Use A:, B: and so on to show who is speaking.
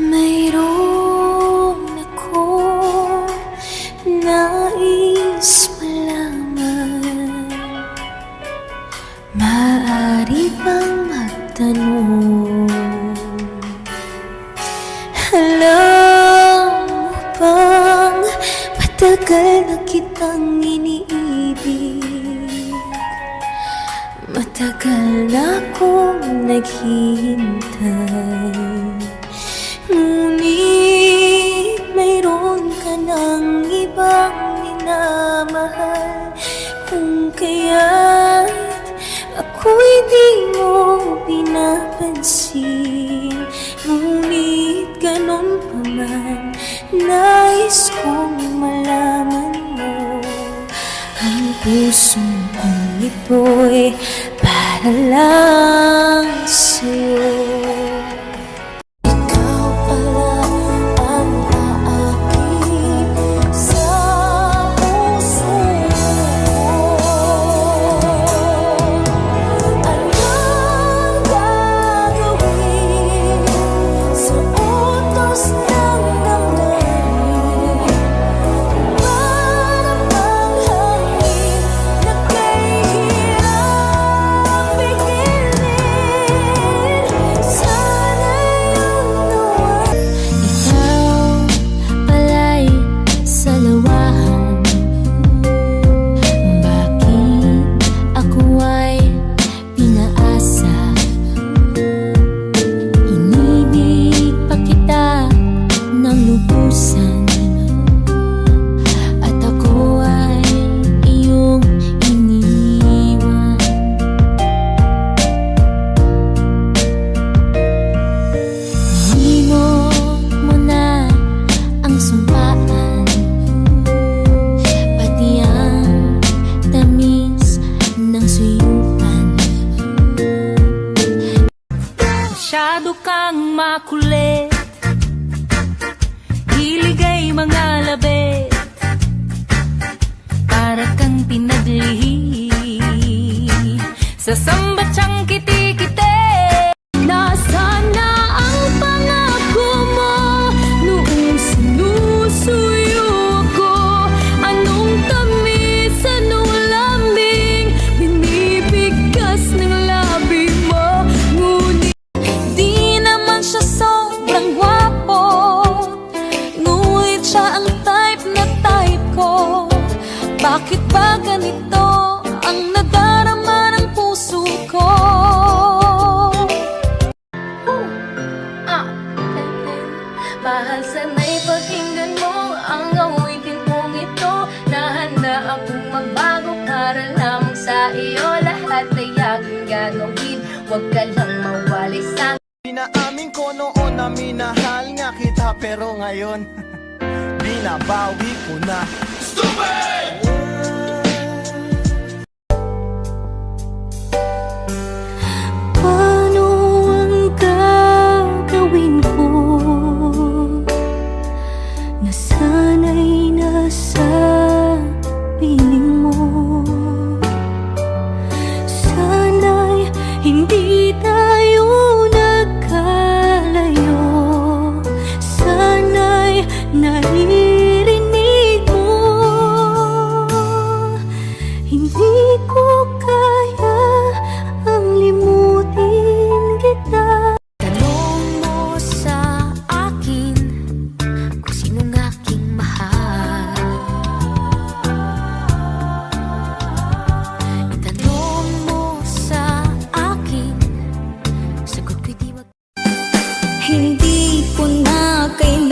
A: Mayroon ako nais malaman. Maaari bang magtanong? Alam mo bang matagal Matagal na akong naghihintay di mo pinapansin. Ngunit ganon pa man Nais kong malaman mo. Ang puso kong ito'y para lang sa'yo aku Bakit
B: ba ganito ang nadarama ng puso ko? Ah, Mahal sana'y pakinggan mo ang awitin kong ito. Nahanda akong magbago para lamang sa iyo. Lahat ay aking gagawin. Huwag ka lang mawali sa
C: Inaamin ko noon na minahal nga kita pero ngayon Binabawi ko na.
A: Paano കുന്നാ കൈ